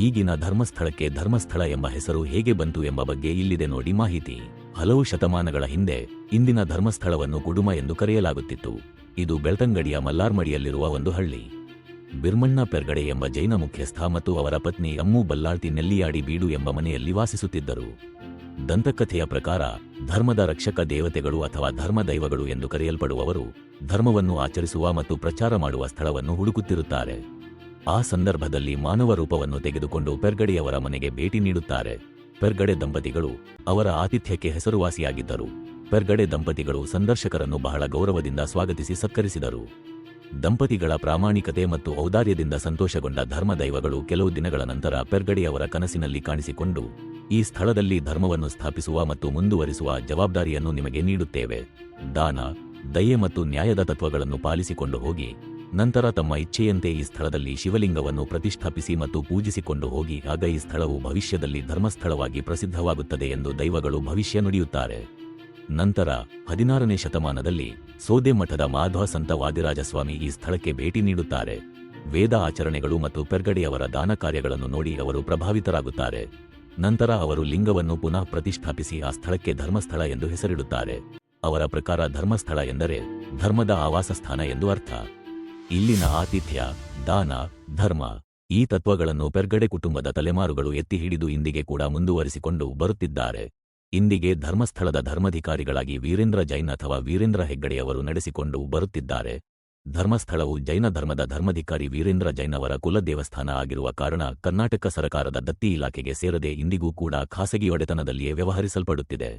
ಈಗಿನ ಧರ್ಮಸ್ಥಳಕ್ಕೆ ಧರ್ಮಸ್ಥಳ ಎಂಬ ಹೆಸರು ಹೇಗೆ ಬಂತು ಎಂಬ ಬಗ್ಗೆ ಇಲ್ಲಿದೆ ನೋಡಿ ಮಾಹಿತಿ. ಹಲವು ಶತಮಾನಗಳ ಹಿಂದೆ ಇಂದಿನ ಧರ್ಮಸ್ಥಳವನ್ನು ಗುಡುಮ ಎಂದು ಕರೆಯಲಾಗುತ್ತಿತ್ತು. ಇದು ಬೆಳ್ತಂಗಡಿಯ ಮಲ್ಲಾರ್ಮಡಿಯಲ್ಲಿರುವ ಒಂದು ಹಳ್ಳಿ. ಬಿರ್ಮಣ್ಣ ಪೆರ್ಗಡೆ ಎಂಬ ಜೈನ ಮುಖ್ಯಸ್ಥ ಮತ್ತು ಅವರ ಪತ್ನಿ ಅಮ್ಮು ಬಲ್ಲಾಳ್ತಿ ನೆಲ್ಲಿಯಾಡಿ ಬೀಡು ಎಂಬ ಮನೆಯಲ್ಲಿ ವಾಸಿಸುತ್ತಿದ್ದರು. ದಂತಕಥೆಯ ಪ್ರಕಾರ ಧರ್ಮದ ರಕ್ಷಕ ದೇವತೆಗಳು ಅಥವಾ ಧರ್ಮದೈವಗಳು ಎಂದು ಕರೆಯಲ್ಪಡುವವರು ಧರ್ಮವನ್ನು ಆಚರಿಸುವ ಮತ್ತು ಪ್ರಚಾರ ಮಾಡುವ ಸ್ಥಳವನ್ನು ಹುಡುಕುತ್ತಿರುತ್ತಾರೆ. ಆ ಸಂದರ್ಭದಲ್ಲಿ ಮಾನವ ರೂಪವನ್ನು ತೆಗೆದುಕೊಂಡು ಪೆರ್ಗಡೆಯವರ ಮನೆಗೆ ಭೇಟಿ ನೀಡುತ್ತಾರೆ. ಪೆರ್ಗಡೆ ದಂಪತಿಗಳು ಅವರ ಆತಿಥ್ಯಕ್ಕೆ ಹೆಸರುವಾಸಿಯಾಗಿದ್ದರು. ಪೆರ್ಗಡೆ ದಂಪತಿಗಳು ಸಂದರ್ಶಕರನ್ನು ಬಹಳ ಗೌರವದಿಂದ ಸ್ವಾಗತಿಸಿ ಸತ್ಕರಿಸಿದರು. ದಂಪತಿಗಳ ಪ್ರಾಮಾಣಿಕತೆ ಮತ್ತು ಔದಾರ್ಯದಿಂದ ಸಂತೋಷಗೊಂಡ ಧರ್ಮದೈವಗಳು ಕೆಲವು ದಿನಗಳ ನಂತರ ಪೆರ್ಗಡೆಯವರ ಕನಸಿನಲ್ಲಿ ಕಾಣಿಸಿಕೊಂಡು ಈ ಸ್ಥಳದಲ್ಲಿ ಧರ್ಮವನ್ನು ಸ್ಥಾಪಿಸುವ ಮತ್ತು ಮುಂದುವರಿಸುವ ಜವಾಬ್ದಾರಿಯನ್ನು ನಿಮಗೆ ನೀಡುತ್ತೇವೆ. ದಾನ, ದಯೆ ಮತ್ತು ನ್ಯಾಯದ ತತ್ವಗಳನ್ನು ಪಾಲಿಸಿಕೊಂಡು ಹೋಗಿ. ನಂತರ ತಮ್ಮ ಇಚ್ಛೆಯಂತೆ ಈ ಸ್ಥಳದಲ್ಲಿ ಶಿವಲಿಂಗವನ್ನು ಪ್ರತಿಷ್ಠಾಪಿಸಿ ಮತ್ತು ಪೂಜಿಸಿಕೊಂಡು ಹೋಗಿ, ಆಗ ಈ ಸ್ಥಳವು ಭವಿಷ್ಯದಲ್ಲಿ ಧರ್ಮಸ್ಥಳವಾಗಿ ಪ್ರಸಿದ್ಧವಾಗುತ್ತದೆ ಎಂದು ದೈವಗಳು ಭವಿಷ್ಯ ನುಡಿಯುತ್ತಾರೆ. ನಂತರ, ಹದಿನಾರನೇ ಶತಮಾನದಲ್ಲಿ ಸೋದೆ ಮಠದ ಮಾಧ್ವ ಸಂತ ವಾದಿರಾಜಸ್ವಾಮಿ ಈ ಸ್ಥಳಕ್ಕೆ ಭೇಟಿ ನೀಡುತ್ತಾರೆ. ವೇದ ಆಚರಣೆಗಳು ಮತ್ತು ಪೆರ್ಗಡೆಯವರ ದಾನ ಕಾರ್ಯಗಳನ್ನು ನೋಡಿ ಅವರು ಪ್ರಭಾವಿತರಾಗುತ್ತಾರೆ. ನಂತರ ಅವರು ಲಿಂಗವನ್ನು ಪುನಃ ಪ್ರತಿಷ್ಠಾಪಿಸಿ ಆ ಸ್ಥಳಕ್ಕೆ ಧರ್ಮಸ್ಥಳ ಎಂದು ಹೆಸರಿಡುತ್ತಾರೆ. ಅವರ ಪ್ರಕಾರ ಧರ್ಮಸ್ಥಳ ಎಂದರೆ ಧರ್ಮದ ಆವಾಸ ಸ್ಥಾನ ಎಂದು ಅರ್ಥ. ಇಲ್ಲಿನ ಆತಿಥ್ಯ, ದಾನ, ಧರ್ಮ, ಈ ತತ್ವಗಳನ್ನು ಪೆರ್ಗಡೆ ಕುಟುಂಬದ ತಲೆಮಾರುಗಳು ಎತ್ತಿ ಹಿಡಿದು ಇಂದಿಗೆ ಕೂಡ ಮುಂದುವರಿಸಿಕೊಂಡು ಬರುತ್ತಿದ್ದಾರೆ. ಇಂದಿಗೆ ಧರ್ಮಸ್ಥಳದ ಧರ್ಮಾಧಿಕಾರಿಗಳಾಗಿ ವೀರೇಂದ್ರ ಜೈನ್ ಅಥವಾ ವೀರೇಂದ್ರ ಹೆಗ್ಗಡೆಯವರು ನಡೆಸಿಕೊಂಡು ಬರುತ್ತಿದ್ದಾರೆ. ಧರ್ಮಸ್ಥಳವು ಜೈನ ಧರ್ಮದ ಧರ್ಮಾಧಿಕಾರಿ ವೀರೇಂದ್ರ ಜೈನ್ ಅವರ ಕುಲ ದೇವಸ್ಥಾನ ಆಗಿರುವ ಕಾರಣ ಕರ್ನಾಟಕ ಸರಕಾರದ ದತ್ತಿ ಇಲಾಖೆಗೆ ಸೇರದೆ ಇಂದಿಗೂ ಕೂಡ ಖಾಸಗಿ ಒಡೆತನದಲ್ಲಿಯೇ ವ್ಯವಹರಿಸಲ್ಪಡುತ್ತಿದೆ.